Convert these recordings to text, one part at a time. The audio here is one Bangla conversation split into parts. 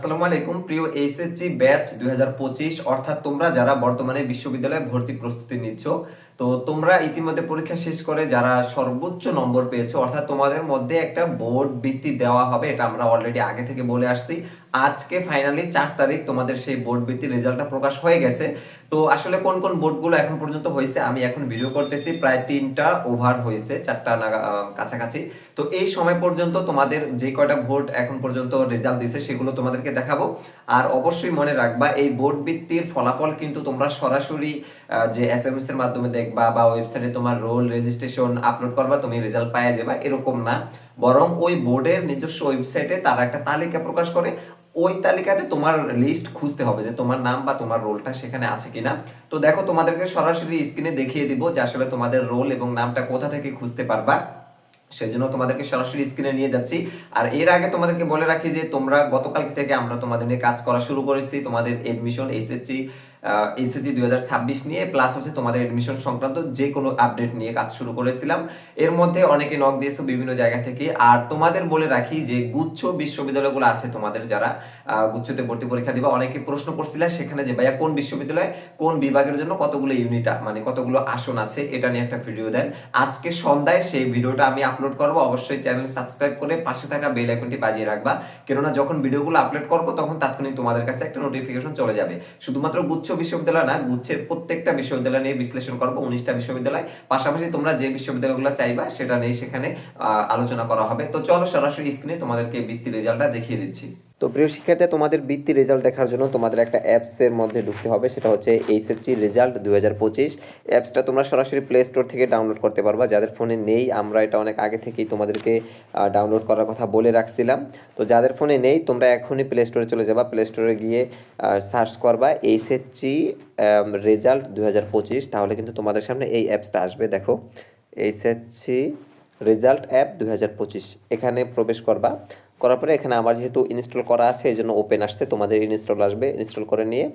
আসসালামু আলাইকুম, প্রিয় এইচএসসি ব্যাচ দুই হাজার পঁচিশ। অর্থাৎ তোমরা যারা বর্তমানে বিশ্ববিদ্যালয়ে ভর্তি প্রস্তুতি নিচ্ছ তো তোমরা ইতিমধ্যে পরীক্ষা শেষ করে যারা সর্বোচ্চ নম্বর পেয়েছ, অর্থাৎ তোমাদের মধ্যে একটা বোর্ড ভিত্তি দেওয়া হবে, এটা আমরা অলরেডি আগে থেকে বলে আসছি। আজকে ফাইনালি চার তারিখ তোমাদের সেই বোর্ড ভিত্তির রেজাল্টটা প্রকাশ হয়ে গেছে। তো আসলে কোন কোন বোর্ডগুলো এখন পর্যন্ত হয়েছে, আমি এখন ভিডিও করতেছি, প্রায় তিনটা ওভার হয়েছে, চারটা কাছাকাছি। তো এই সময় পর্যন্ত তোমাদের যে কয়টা ভোট এখন পর্যন্ত রেজাল্ট দিয়েছে, সেগুলো তোমাদেরকে দেখাবো। আর অবশ্যই মনে রাখবা, এই বোর্ড ভিত্তির ফলাফল কিন্তু তোমরা সরাসরি যে এস এর মাধ্যমে দেখবা বা ওয়েবসাইটে তোমার রোল রেজিস্ট্রেশন আপলোড করবা, তুমি রেজাল্ট পাওয়া যাবে, এরকম না। বরং ওই বোর্ডের নিজস্ব ওয়েবসাইটে তারা একটা তালিকা প্রকাশ করে, ওই তালিকাতে তোমার লিস্ট খুঁজতে হবে যে তোমার নাম বা তোমার রোলটা সেখানে আছে কিনা। তো দেখো, তোমাদেরকে সরাসরি স্ক্রিনে দেখিয়ে দিব যে আসলে তোমাদের রোল এবং নামটা কোথা থেকে খুঁজতে পারবা। সেই জন্য তোমাদেরকে সরাসরি স্ক্রিনে নিয়ে যাচ্ছি। আর এর আগে তোমাদেরকে বলে রাখি যে তোমরা গতকাল থেকে আমরা তোমাদের নিয়ে কাজ করা শুরু করেছি। তোমাদের এডমিশন এসএসসি এসএসসি দুই নিয়ে প্লাস হচ্ছে তোমাদের এডমিশন সংক্রান্ত যে কোনো আপডেট নিয়ে কাজ শুরু করেছিলাম। এর মধ্যে অনেকে নক দিয়েছ বিভিন্ন জায়গা থেকে। আর তোমাদের বলে রাখি যে, গুচ্ছ বিশ্ববিদ্যালয়গুলো আছে তোমাদের যারা গুচ্ছতে ভর্তি পরীক্ষা দিবা, অনেকে প্রশ্ন করছিল, সেখানে যে, ভাইয়া, কোন বিশ্ববিদ্যালয়, কোন বিভাগের জন্য কতগুলো ইউনিট মানে কতগুলো আসন আছে? এটা নিয়ে একটা ভিডিও দেন। আজকে সন্ধ্যায় সেই ভিডিওটা আমি আপলোড করব। অবশ্যই চ্যানেল সাবস্ক্রাইব করে পাশে থাকা বেল আইকনটি বাজিয়ে রাখবা। কেননা, যখন ভিডিওগুলো আপলোড করব, তখন তাৎক্ষণিক তোমাদের কাছে একটা নোটিফিকেশন চলে যাবে। শুধুমাত্র গুচ্ছ বিশ্ববিদ্যালয় না, গুচ্ছের প্রত্যেকটা বিশ্ববিদ্যালয় নিয়ে বিশ্লেষণ করব, উনিশটা বিশ্ববিদ্যালয়। পাশাপাশি তোমরা যে বিশ্ববিদ্যালয়গুলো চাইবা, সেটা নিয়ে সেখানে আলোচনা করা হবে। তো চলো সরাসরি স্ক্রিনে তোমাদেরকে বৃত্তি রেজাল্টটা দেখিয়ে দিচ্ছি। তো প্রিয় শিক্ষার্থী, তোমাদের বৃত্তি রেজাল্ট দেখার জন্য তোমাদের একটা অ্যাপসের মধ্যে ঢুকতে হবে। সেটা হচ্ছে এইচএসসি রেজাল্ট দুই হাজার পঁচিশ। অ্যাপসটা তোমরা সরাসরি প্লে স্টোর থেকে ডাউনলোড করতে পারবা। যাদের ফোনে নেই, আমরা এটা অনেক আগে থেকেই তোমাদেরকে ডাউনলোড করার কথা বলে রাখছিলাম। তো যাদের ফোনে নেই, তোমরা এখনই প্লে স্টোরে চলে যাবা। প্লে স্টোরে গিয়ে সার্চ করবা এইচএসসি রেজাল্ট দুই হাজার পঁচিশ। তাহলে কিন্তু তোমাদের সামনে এই অ্যাপসটা আসবে। দেখো এইচএসসি রেজাল্ট অ্যাপ দু হাজার পঁচিশ। এখানে প্রবেশ করবা। করার পরে এখানে আমার যেহেতু ইনস্টল করা আছে, এই জন্য ওপেন আসছে। তোমাদের ইনস্টল আসবে, ইনস্টল করে নিয়ে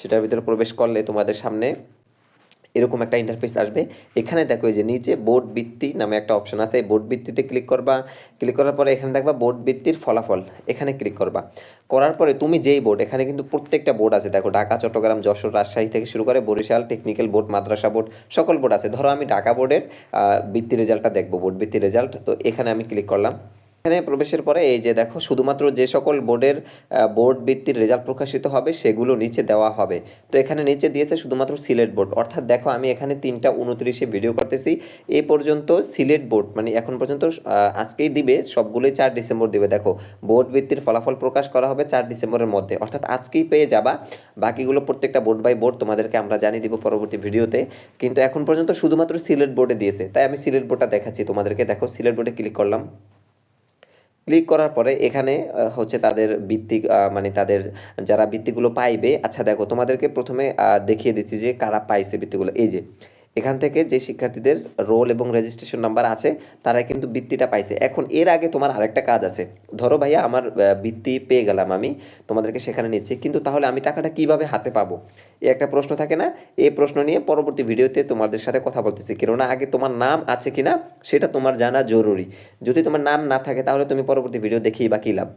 সেটার ভিতরে প্রবেশ করলে তোমাদের সামনে এরকম একটা ইন্টারফেস আসবে। এখানে দেখো এই যে নিচে বোর্ড ভিত্তি নামে একটা অপশন আছে। এই বোর্ড ভিত্তিতে ক্লিক করবা। ক্লিক করার পরে এখানে দেখবা বোর্ড ভিত্তির ফলাফল। এখানে ক্লিক করবা। করার পরে তুমি যেই বোর্ড এখানে কিন্তু প্রত্যেকটা বোর্ড আছে। দেখো ঢাকা, চট্টগ্রাম, যশোর, রাজশাহী থেকে শুরু করে বরিশাল টেকনিক্যাল বোর্ড মাদ্রাসা বোর্ড সকল বোর্ড আছে। ধরো আমি ঢাকা বোর্ডের ভিত্তি রেজাল্টটা দেখব বোর্ড ভিত্তি রেজাল্ট তো এখানে আমি ক্লিক করলাম। এখানে প্রবেশের পরে এই যে দেখো, শুধুমাত্র যে সকল বোর্ডের বোর্ড ভিত্তির রেজাল্ট প্রকাশিত হবে সেগুলো নিচে দেওয়া হবে। তো এখানে নিচে দিয়েছে শুধুমাত্র সিলেট বোর্ড। অর্থাৎ দেখো, আমি এখানে তিনটা উনত্রিশে ভিডিও করতেছি। এ পর্যন্ত সিলেট বোর্ড মানে এখন পর্যন্ত আজকেই দিবে, সবগুলোই চার ডিসেম্বর দিবে। দেখো, বোর্ড ভিত্তির ফলাফল প্রকাশ করা হবে চার ডিসেম্বরের মধ্যে। অর্থাৎ আজকেই পেয়ে যাবা। বাকিগুলো প্রত্যেকটা বোর্ড বাই বোর্ড তোমাদেরকে আমরা জানিয়ে দিব পরবর্তী ভিডিওতে। কিন্তু এখন পর্যন্ত শুধুমাত্র সিলেট বোর্ডে দিয়েছে। তাই আমি সিলেট বোর্ডটা দেখাচ্ছি। তোমাদেরকে দেখো, সিলেট বোর্ডে ক্লিক করলাম। ক্লিক করার পরে এখানে হচ্ছে তাদের বৃত্তি মানে তাদের যারা বৃত্তিগুলো পাইবে আচ্ছা দেখো তোমাদেরকে প্রথমে দেখিয়ে দিচ্ছি যে কারা পাইছে বৃত্তিগুলো এই যে এখান থেকে যে শিক্ষার্থীদের রোল এবং রেজিস্ট্রেশন নাম্বার আছে তারা কিন্তু বৃত্তিটা পাইছে। এখন এর আগে তোমার আরেকটা কাজ আছে। ধরো ভাইয়া, আমার বৃত্তি পেয়ে গেলাম আমি, তোমাদেরকে সেখানে নিচ্ছি। কিন্তু তাহলে আমি টাকাটা কীভাবে হাতে পাবো? এই একটা প্রশ্ন থাকে না? এই প্রশ্ন নিয়ে পরবর্তী ভিডিওতে তোমাদের সাথে কথা বলতেছি। কেননা আগে তোমার নাম আছে কিনা, সেটা তোমার জানা জরুরি। যদি তোমার নাম না থাকে, তাহলে তুমি পরবর্তী ভিডিও দেখেই বা কী লাভ?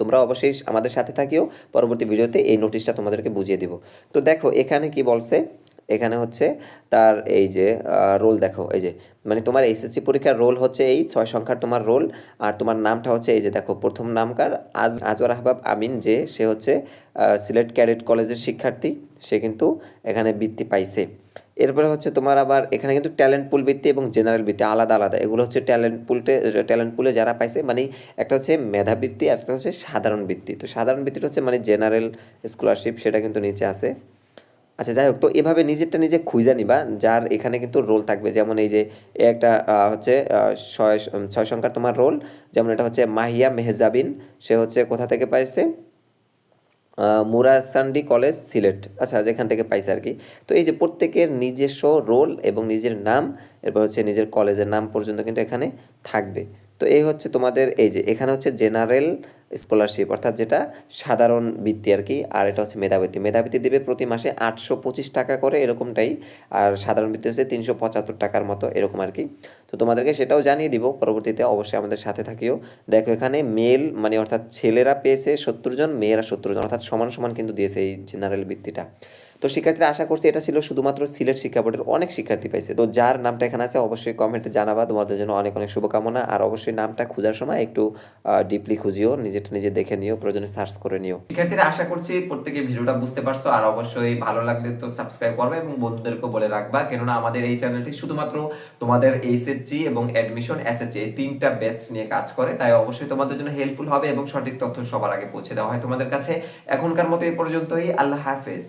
তোমরা অবশ্যই আমাদের সাথে থাকিও। পরবর্তী ভিডিওতে এই নোটিশটা তোমাদেরকে বুঝিয়ে দিব। তো দেখো, এখানে কি বলছে? এখানে হচ্ছে তার এই যে রোল দেখো, এই যে মানে তোমার এসএসসি পরীক্ষার রোল হচ্ছে এই ছয় সংখ্যার তোমার রোল আর তোমার নামটা হচ্ছে এই যে দেখো, প্রথম নামকার আজ, আজওয়ার আহবাব আমিন, যে, সে হচ্ছে সিলেট ক্যাডেট কলেজের শিক্ষার্থী, সে কিন্তু এখানে বৃত্তি পাইছে। এরপরে হচ্ছে তোমার আবার এখানে কিন্তু ট্যালেন্ট পুল বৃত্তি এবং জেনারেল বৃত্তি, আলাদা আলাদা, এগুলো হচ্ছে ট্যালেন্ট পুলতে ট্যালেন্ট পুলে যারা পাইছে মানে একটা হচ্ছে মেধা বৃত্তি আর একটা হচ্ছে সাধারণ বৃত্তি। তো সাধারণ বৃত্তিটা হচ্ছে মানে জেনারেল স্কলারশিপ সেটা কিন্তু নিচে আছে। আচ্ছা যাই হোক, তো এভাবে নিজেরটা নিজে খুঁজে নিবা, যার এখানে কিন্তু রোল থাকবে। যেমন এই যে একটা হচ্ছে ছয় ছয় সংখ্যার তোমার রোল যেমন এটা হচ্ছে মাহিয়া মেহজাবিন, সে হচ্ছে কোথা থেকে পাইছে? মুরাসান্ডি কলেজ, সিলেট। আচ্ছা যেখান থেকে পাইছে আর কি। তো এই যে প্রত্যেকের নিজস্ব রোল এবং নিজের নাম, এরপর হচ্ছে নিজের কলেজের নাম পর্যন্ত কিন্তু এখানে থাকবে। তো এই হচ্ছে তোমাদের, এই যে এখানে হচ্ছে জেনারেল স্কলারশিপ অর্থাৎ যেটা সাধারণ বৃত্তি আর কি, আর এটা হচ্ছে মেধাবৃত্তি। মেধাবৃত্তি দেবে প্রতি মাসে আটশো পঁচিশ টাকা করে এরকমটাই, আর সাধারণ বৃত্তি হচ্ছে তিনশো পঁচাত্তর টাকার মতো এরকম আর কি। তো তোমাদেরকে সেটাও জানিয়ে দিব, পরবর্তীতে অবশ্যই আমাদের সাথে থাকিও। দেখো এখানে মেল মানে অর্থাৎ ছেলেরা পেয়েছে সত্তর জন, মেয়েরা সত্তর জন, অর্থাৎ সমান সমান কিন্তু দিয়েছে এই জেনারেল বৃত্তিটা। তো শিক্ষার্থীরা আশা করছি এটা ছিল শুধুমাত্র সিলেট শিক্ষা বোর্ডের অনেক শিক্ষার্থী পাইছে। তো যার নামটা এখানে আছে, অবশ্যই কমেন্টে জানাবা। তোমাদের জন্য অনেক অনেক শুভকামনা। আর অবশ্যই নামটা খোঁজার সময় একটু ডিপলি খুঁজিও, নিজেরটা নিজে দেখে নিও, প্রয়োজনে সার্চ করে নিও। শিক্ষার্থীরা আশা করছি প্রত্যেকে ভিডিওটা বুঝতে পারছ। আর অবশ্যই ভালো লাগলে তো সাবস্ক্রাইব করবে এবং বন্ধুদেরকে বলে রাখবা। কেননা আমাদের এই চ্যানেলটি শুধুমাত্র তোমাদের এইচএসজি এবং অ্যাডমিশন এসএসজি এই তিনটা ব্যাচ নিয়ে কাজ করে। তাই অবশ্যই তোমাদের জন্য হেল্পফুল হবে এবং সঠিক তথ্য সবার আগে পৌঁছে দেওয়া হয় তোমাদের কাছে। এখনকার মতো এই পর্যন্তই। আল্লাহ হাফেজ।